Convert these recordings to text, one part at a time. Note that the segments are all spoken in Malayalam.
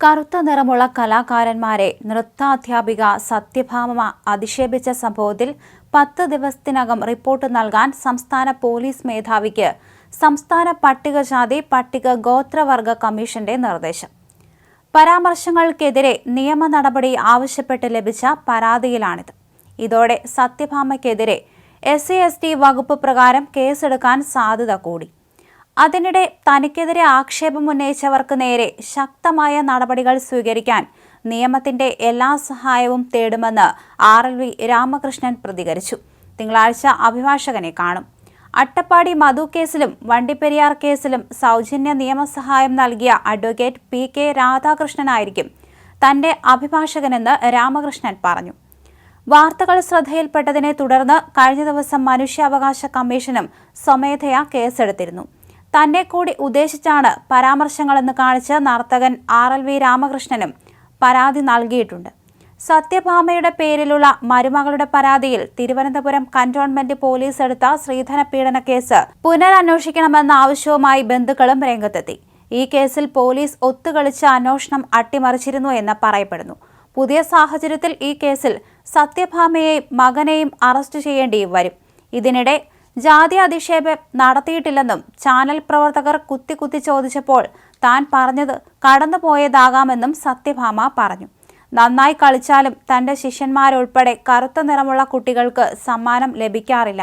കറുത്ത നിറമുള്ള കലാകാരന്മാരെ നൃത്താധ്യാപിക സത്യഭാമ അധിക്ഷേപിച്ച സംഭവത്തിൽ പത്ത് ദിവസത്തിനകം റിപ്പോർട്ട് നൽകാൻ സംസ്ഥാന പോലീസ് മേധാവിക്ക് സംസ്ഥാന പട്ടികജാതി പട്ടിക ഗോത്രവർഗ കമ്മീഷന്റെ നിർദ്ദേശം. പരാമർശങ്ങൾക്കെതിരെ നിയമ നടപടി ആവശ്യപ്പെട്ട് ലഭിച്ച പരാതിയിലാണിത്. ഇതോടെ സത്യഭാമയ്ക്കെതിരെ എസ് സി എസ് ടി വകുപ്പ് പ്രകാരം കേസെടുക്കാൻ സാധ്യത കൂടി. അതിനിടെ തനിക്കെതിരെ ആക്ഷേപമുന്നയിച്ചവർക്ക് നേരെ ശക്തമായ നടപടികൾ സ്വീകരിക്കാൻ നിയമത്തിന്റെ എല്ലാ സഹായവും തേടുമെന്ന് ആർ എൽ വി രാമകൃഷ്ണൻ പ്രതികരിച്ചു. തിങ്കളാഴ്ച അഭിഭാഷകനെ കാണും. അട്ടപ്പാടി മധു കേസിലും വണ്ടിപ്പെരിയാർ കേസിലും സൗജന്യ നിയമസഹായം നൽകിയ അഡ്വക്കേറ്റ് പി കെ രാധാകൃഷ്ണനായിരിക്കും തന്റെ അഭിഭാഷകനെന്ന് രാമകൃഷ്ണൻ പറഞ്ഞു. വാർത്തകൾ ശ്രദ്ധയിൽപ്പെട്ടതിനെ തുടർന്ന് കഴിഞ്ഞ ദിവസം മനുഷ്യാവകാശ കമ്മീഷനും സ്വമേധയാ കേസെടുത്തിരുന്നു. തന്നെ കൂടി ഉദ്ദേശിച്ചാണ് പരാമർശങ്ങളെന്ന് കാണിച്ച് നർത്തകൻ ആർ എൽ വി രാമകൃഷ്ണനും പരാതി നൽകിയിട്ടുണ്ട്. സത്യഭാമയുടെ പേരിലുള്ള മരുമകളുടെ പരാതിയിൽ തിരുവനന്തപുരം കന്റോൺമെന്റ് പോലീസ് എടുത്ത ശ്രീധന പീഡന കേസ് പുനരന്വേഷിക്കണമെന്ന ആവശ്യവുമായി ബന്ധുക്കളും രംഗത്തെത്തി. ഈ കേസിൽ പോലീസ് ഒത്തുകളിച്ച് അന്വേഷണം അട്ടിമറിച്ചിരുന്നു എന്ന് പറയപ്പെടുന്നു. പുതിയ സാഹചര്യത്തിൽ ഈ കേസിൽ സത്യഭാമയെയും മകനെയും അറസ്റ്റ് ചെയ്യേണ്ടിയും വരും. ഇതിനിടെ ജാതി അധിക്ഷേപം നടത്തിയിട്ടില്ലെന്നും ചാനൽ പ്രവർത്തകർ കുത്തി കുത്തി ചോദിച്ചപ്പോൾ താൻ പറഞ്ഞത് കടന്നുപോയതാകാമെന്നും സത്യഭാമ പറഞ്ഞു. നന്നായി കളിച്ചാലും തന്റെ ശിഷ്യന്മാരുൾപ്പെടെ കറുത്ത നിറമുള്ള കുട്ടികൾക്ക് സമ്മാനം ലഭിക്കാറില്ല.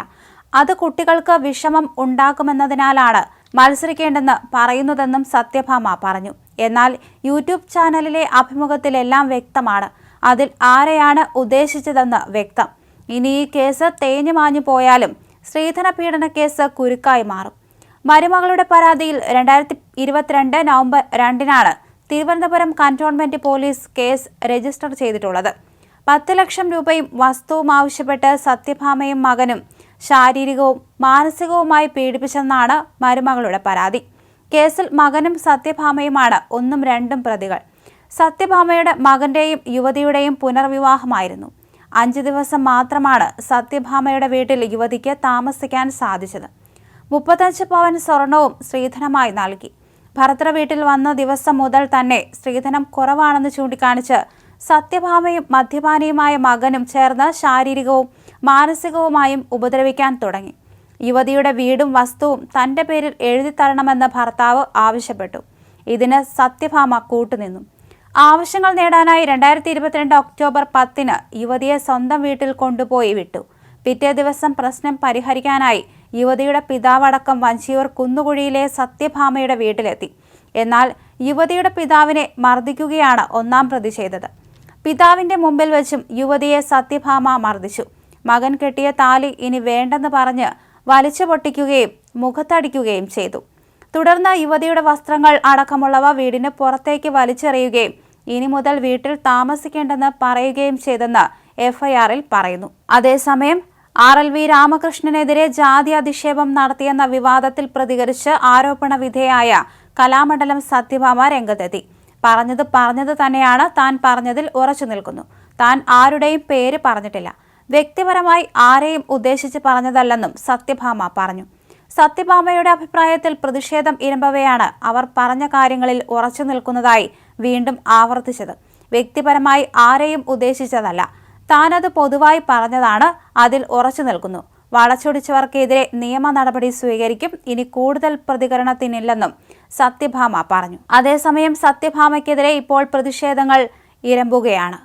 അത് കുട്ടികൾക്ക് വിഷമം ഉണ്ടാക്കുമെന്നതിനാലാണ് മത്സരിക്കേണ്ടെന്ന് പറയുന്നതെന്നും സത്യഭാമ പറഞ്ഞു. എന്നാൽ യൂട്യൂബ് ചാനലിലെ അഭിമുഖത്തിലെല്ലാം വ്യക്തമാണ് അതിൽ ആരെയാണ് ഉദ്ദേശിച്ചതെന്ന് വ്യക്തം. ഇനി ഈ കേസ് തേഞ്ഞു മാഞ്ഞു പോയാലും സ്ത്രീധന പീഡന കേസ് കുരുക്കായി മാറും. മരുമകളുടെ പരാതിയിൽ രണ്ടായിരത്തി ഇരുപത്തിരണ്ട് നവംബർ രണ്ടിനാണ് Thiruvananthapuram cantonment police case register ചെയ്തിട്ടുള്ളത്. പത്ത് ലക്ഷം രൂപയും വസ്തുവും ആവശ്യപ്പെട്ട് സത്യഭാമയും മകനും ശാരീരികവും മാനസികവുമായി പീഡിപ്പിച്ചെന്നാണ് മരുമകളുടെ പരാതി. കേസിൽ മകനും സത്യഭാമയുമാണ് ഒന്നും രണ്ടും പ്രതികൾ. സത്യഭാമയുടെ മകന്റെയും യുവതിയുടെയും പുനർവിവാഹമായിരുന്നു. അഞ്ച് ദിവസം മാത്രമാണ് സത്യഭാമയുടെ വീട്ടിൽ യുവതിക്ക് താമസിക്കാൻ സാധിച്ചത്. മുപ്പത്തഞ്ച് പവൻ സ്വർണവും സ്ത്രീധനമായി നൽകി. ഭർത്തൃ വീട്ടിൽ വന്ന ദിവസം മുതൽ തന്നെ സ്ത്രീധനം കുറവാണെന്ന് ചൂണ്ടിക്കാണിച്ച് സത്യഭാമയും മദ്യപാനിയുമായ മകനും ചേർന്ന് ശാരീരികവും മാനസികവുമായും ഉപദ്രവിക്കാൻ തുടങ്ങി. യുവതിയുടെ വീടും വസ്തുവും തന്റെ പേരിൽ എഴുതി തരണമെന്ന് ഭർത്താവ് ആവശ്യപ്പെട്ടു. ഇതിന് സത്യഭാമ കൂട്ടുനിന്നു. ആവശ്യങ്ങൾ നേടാനായി രണ്ടായിരത്തി ഇരുപത്തിരണ്ട് ഒക്ടോബർ പത്തിന് യുവതിയെ സ്വന്തം വീട്ടിൽ കൊണ്ടുപോയി വിട്ടു. പിറ്റേ ദിവസം പ്രശ്നം പരിഹരിക്കാനായി യുവതിയുടെ പിതാവടക്കം വഞ്ചിയൂർ കുന്നുകുഴിയിലെ സത്യഭാമയുടെ വീട്ടിലെത്തി. എന്നാൽ യുവതിയുടെ പിതാവിനെ മർദ്ദിക്കുകയാണ് ഒന്നാം പ്രതി ചെയ്തത്. പിതാവിന്റെ മുമ്പിൽ വെച്ചും യുവതിയെ സത്യഭാമ മർദ്ദിച്ചു. മകൻ കെട്ടിയ താലി ഇനി വേണ്ടെന്ന് പറഞ്ഞ് വലിച്ചു പൊട്ടിക്കുകയും മുഖത്തടിക്കുകയും ചെയ്തു. തുടർന്ന് യുവതിയുടെ വസ്ത്രങ്ങൾ അടക്കമുള്ളവ വീടിന് പുറത്തേക്ക് വലിച്ചെറിയുകയും ഇനി മുതൽ വീട്ടിൽ താമസിക്കേണ്ടെന്ന് പറയുകയും ചെയ്തെന്ന് എഫ്ഐആറിൽ പറയുന്നു. അതേസമയം ആർ എൽ വി രാമകൃഷ്ണനെതിരെ ജാതി അധിക്ഷേപം നടത്തിയെന്ന വിവാദത്തിൽ പ്രതികരിച്ച് ആരോപണ വിധേയായ കലാമണ്ഡലം സത്യഭാമ രംഗത്തെത്തി. പറഞ്ഞത് പറഞ്ഞത് തന്നെയാണ് താൻ പറഞ്ഞതിൽ ഉറച്ചു നിൽക്കുന്നു. താൻ ആരുടെയും പേര് പറഞ്ഞിട്ടില്ല. വ്യക്തിപരമായി ആരെയും ഉദ്ദേശിച്ച് പറഞ്ഞതല്ലെന്നും സത്യഭാമ പറഞ്ഞു. സത്യഭാമയുടെ അഭിപ്രായത്തിൽ പ്രതിഷേധം ഇരമ്പവയാണ് അവർ പറഞ്ഞ കാര്യങ്ങളിൽ ഉറച്ചു നിൽക്കുന്നതായി വീണ്ടും ആവർത്തിച്ചത്. വ്യക്തിപരമായി ആരെയും ഉദ്ദേശിച്ചതല്ല. താനത് പൊതുവായി പറഞ്ഞതാണ് അതിൽ ഉറച്ചു നിൽക്കുന്നു. വളച്ചൊടിച്ചവർക്കെതിരെ നിയമ നടപടി സ്വീകരിക്കും. ഇനി കൂടുതൽ പ്രതികരണത്തിനില്ലെന്നും സത്യഭാമ പറഞ്ഞു. അതേസമയം സത്യഭാമയ്ക്കെതിരെ ഇപ്പോൾ പ്രതിഷേധങ്ങൾ ഇരമ്പുകയാണ്.